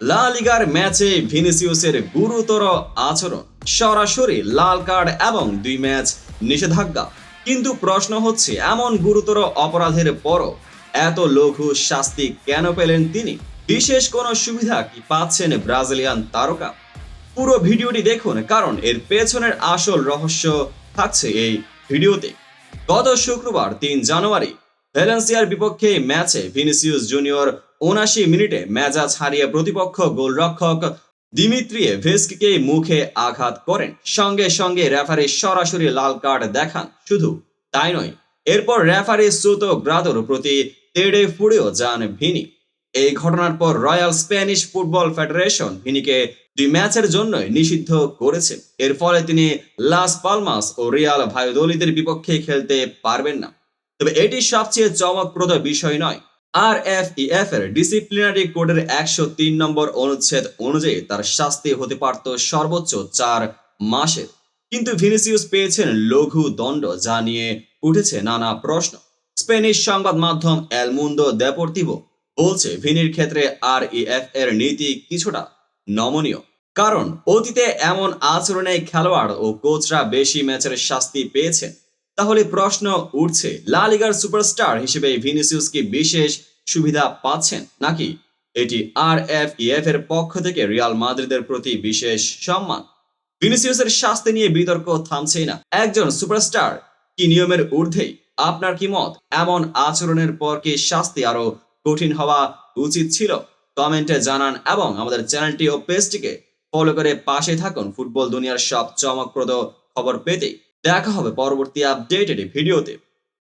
লা লিগার ম্যাচে ভিনিসিউসের গুরুতর আচরণ। সরাসরি লাল কার্ড এবং দুই ম্যাচ নিষেধাজ্ঞা। কিন্তু প্রশ্ন হচ্ছে, এমন গুরুতর অপরাধের পরও এত লঘু শাস্তি কেন পেলেন তিনি? বিশেষ কোনো সুবিধা কি পাচ্ছেন ব্রাজিলিয়ান তারকা? পুরো ভিডিওটি দেখুন, কারণ এর পেছনের আসল রহস্য থাকছে এই ভিডিওতে। গত শুক্রবার তিন জানুয়ারি, ভ্যালেন্সিয়ার বিপক্ষে ম্যাচে ভিনিসিয়াস জুনিয়র উনাশি মিনিটে মেজাজ হারিয়ে প্রতিপক্ষ গোলরক্ষক দিমিত্রিয়ে ভেস্কিকে মুখে আঘাত করেন। সঙ্গে সঙ্গে রেফারি সরাসরি লাল কার্ড দেখান। শুধু তাই নয়, এরপর রেফারি সুতো গ্রাদোর প্রতি তেড়ে ফুড়েও যান ভিনি। এই ঘটনার পর রয়্যাল স্প্যানিশ ফুটবল ফেডারেশন ভিনিকে দুই ম্যাচের জন্যই নিষিদ্ধ করেছে। এর ফলে তিনি লাস পালমাস ও রিয়াল ভায়োদলিদের বিপক্ষে খেলতে পারবেন না। তবে এটি সবচেয়ে চমকপ্রদ বিষয় নয় আর এফ এফ এর ডিসিপ্লিনারি কোডের একশো তিন নম্বর অনুচ্ছেদ অনুযায়ী তার শাস্তি হতে পারত সর্বোচ্চ চার মাসের কিন্তু ভিনিসিয়াস পেয়েছেন লঘু দণ্ড, যা নিয়ে উঠেছে নানা প্রশ্ন। স্পেনিশ সংবাদ মাধ্যম এল মুন্দো দেপোর্তিভো বলছে, ভিনির ক্ষেত্রে আর এফ এর নীতি কিছুটা নমনীয়। কারণ, অতীতে এমন আচরণে খেলোয়াড় ও কোচরা বেশি ম্যাচের শাস্তি পেয়েছেন। তাহলে প্রশ্ন উঠছে, লা লিগার সুপারস্টার হিসেবে ভিনিসিয়াস কি বিশেষ সুবিধা পাচ্ছেন নাকি? এটি আর এফ এফ এর পক্ষ থেকে রিয়াল মাদ্রিদের প্রতি বিশেষ সম্মান। ভিনিসিয়াসের শাস্তি নিয়ে বিতর্ক থামছেই না। একজন সুপারস্টার কি নিয়মের ঊর্ধ্বেই আপনার কি মত? এমন আচরণের পর কি শাস্তি আরও কঠিন হওয়া উচিত ছিল? কমেন্টে জানান এবং আমাদের চ্যানেলটি ও পেজটিকে ফলো করে পাশে থাকুন। ফুটবল দুনিয়ার সব চমকপ্রদ খবর পেতে দেখা হবে পরবর্তী আপডেটেড ভিডিওতে